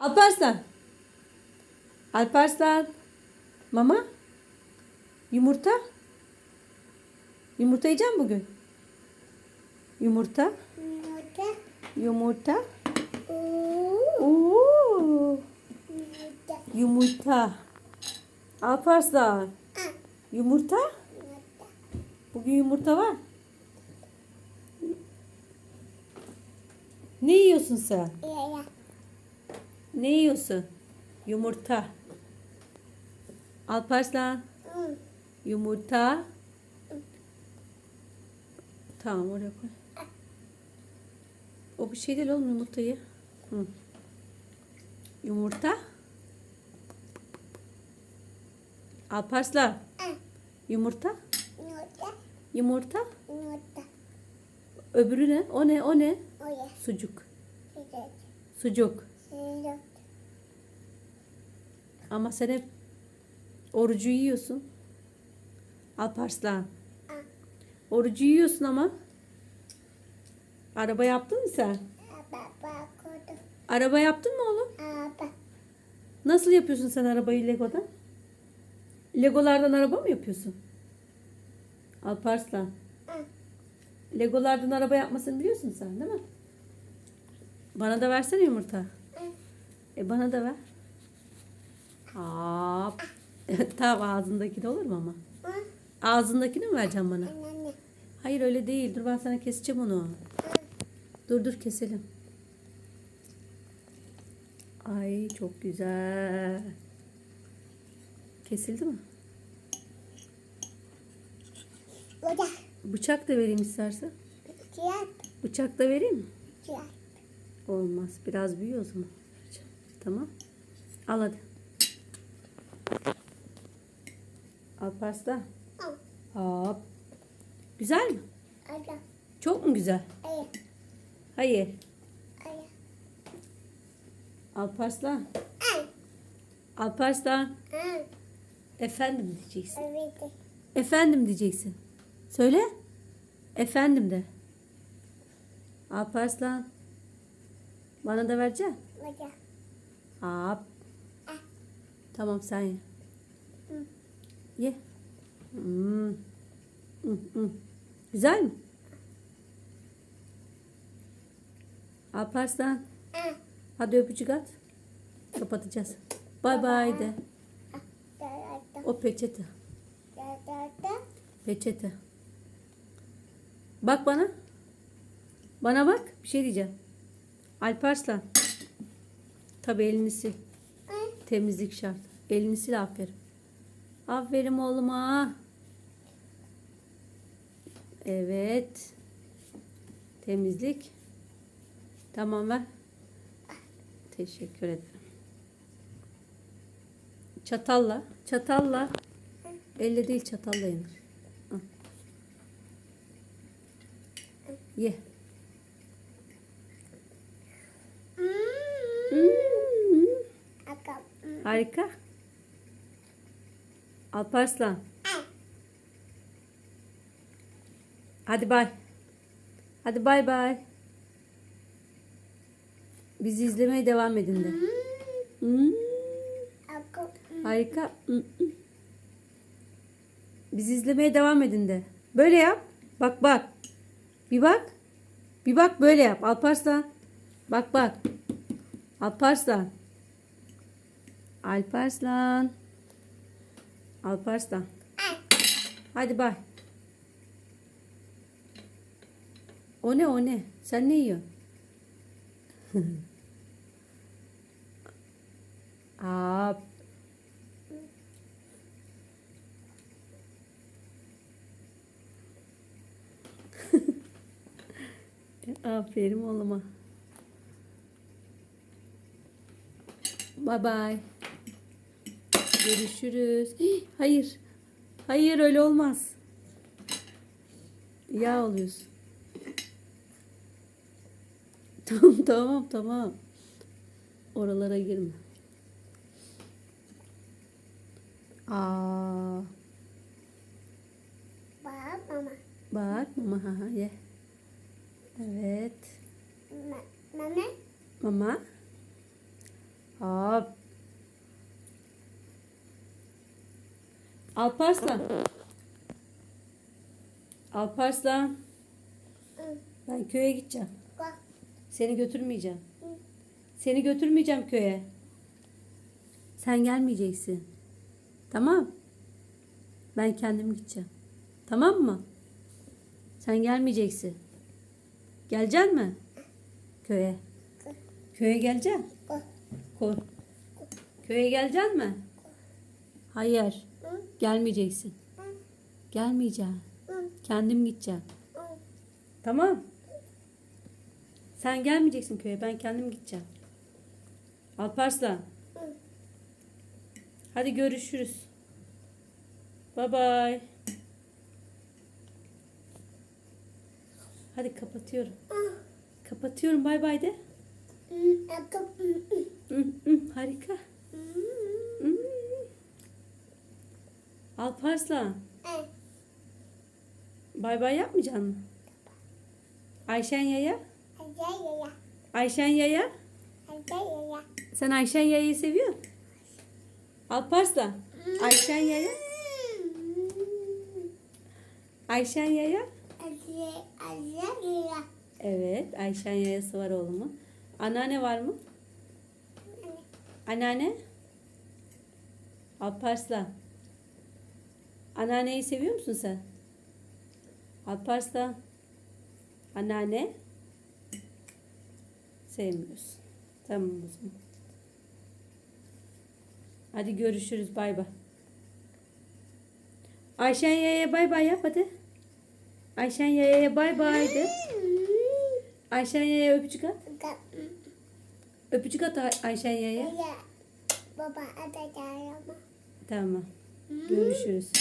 Alparslan. Alparslan. Mama. Yumurta. Yumurta yiyeceğim bugün. Yumurta. Yumurta. Yumurta. Oo. Oo. Yumurta. Yumurta. Alparslan. Ah, Yumurta. yumurta. Bugün yumurta var. Ne yiyorsun sen? Ya ya. Ne yiyorsun? Yumurta. Alparslan. Hı. Yumurta. Tamam oraya koy. O bir şey değil oğlum yumurtayı. Hı. Yumurta. Alparslan. Yumurta. yumurta. Yumurta. Yumurta. Öbürü ne? O ne? O ne? Oya. Sucuk. Sıcak. Sucuk. Sıcak. Ama sen hep orucu yiyorsun. Alparslan. Orucu yiyorsun ama. Araba yaptın mı sen? Araba yaptın mı oğlum? Nasıl yapıyorsun sen arabayı Lego'dan? Legolardan araba mı yapıyorsun? Alparslan. Legolardan araba yapmasını biliyorsun sen değil mi? Bana da versene yumurta. E bana da ver. Hop. tamam ağzındaki de olur mu ama? Ah, Ağzındakini mi vereceksin bana? Hayır öyle değil. Dur ben sana keseceğim onu. Ah, Dur dur keselim. Ay çok güzel. Kesildi mi? Oda. Bıçak da vereyim istersen. Sıcak. Bıçak da vereyim mi? Sıcak. Olmaz. Biraz büyüyor o zaman. Tamam. Al hadi. Al pasta. Ah, Hop. Güzel mi? ada. Çok mu güzel? Aya. Hayır. Aya. Alparslan. Ah, Alparslan. ah. Efendim diyeceksin. Evet. Efendim diyeceksin. Söyle. Efendim de. Alparslan. Bana da vereceksin. Oda. Hop. Ah. Tamam sen ye. Hı. Ye. Hmm. Hı, hı. Güzel mi? Alparslan. Ah, Hadi öpücük at. Kapatacağız. Bay bay de. da. O peçete. Peçete. Bak bana. Bana bak. Bir şey diyeceğim. Alparslan. Tabii elini sil. Ah, Temizlik şart. Elini sil aferin. Aferin oğluma. Evet. Temizlik. Tamam ver. Teşekkür ederim. Çatalla. Çatalla. Elle değil çatalla yenir. Ye. Hmm. Akam. Harika. Alparslan. Hadi bay. Hadi bay bay. Bizi izlemeye devam edin de. Hmm. akam. Harika. Hmm. Bizi izlemeye devam edin de. Böyle yap. Bak bak. Bir bak. Bir bak böyle yap. Alparslan. Bak bak. Alparslan. Alparslan. Alparslan. Hadi bay. O ne o ne? Sen ne yiyorsun? Aa, Aferin oğluma. Bye bye. Görüşürüz. Hii, Hayır. Hayır öyle olmaz. Yağ oluyorsun. Tamam tamam tamam. Oralara girme. Aa, bak mama. bak mama ha ha ye. Evet. Ma- Mama. Mama. Alparslan. Alparslan. Ben köye gideceğim. Seni götürmeyeceğim. Seni götürmeyeceğim köye. Sen gelmeyeceksin. Tamam. Ben kendim gideceğim. Tamam mı? Sen gelmeyeceksin. Geleceksin mi? Köye. Köye geleceksin. Köye geleceksin mi? Hayır. Hı. Gelmeyeceksin. Hı. Gelmeyeceğim. Hı. Kendim gideceğim. Hı. Tamam. Sen gelmeyeceksin köye. Ben kendim gideceğim. Alparslan. Hı. Hadi görüşürüz. Bye bye. Hadi kapatıyorum. Hı. Kapatıyorum. Bay bay de. Hı. Harika. Hı. Alparslan. Ay. Bay bay yapmayacaksın mı? Ayşen Yaya. Ay, ay, ay. Ayşen Yaya. Ay, ay, ay. Sen Ayşen Yaya'yı seviyor musun? Alparslan. Ayşen Yaya. Ayşen Yaya. Ay, ay, ay, ay. Evet. Ayşen Yaya'sı var oğlumun. Anneanne var mı? Anneanne. Alparslan. Anneanneyi seviyor musun sen? Alparslan. Anneanne. Sevmiyorsun. Tamam o zaman. Hadi görüşürüz. Bay bay. Ayşen Yaya'ya bay bay yap hadi. Ayşen Yaya'ya bay bay de. Ayşen Yaya'ya öpücük at. Öpücük at Ay- Ayşen Yaya'ya. Ya. Baba ama. Tamam. Görüşürüz.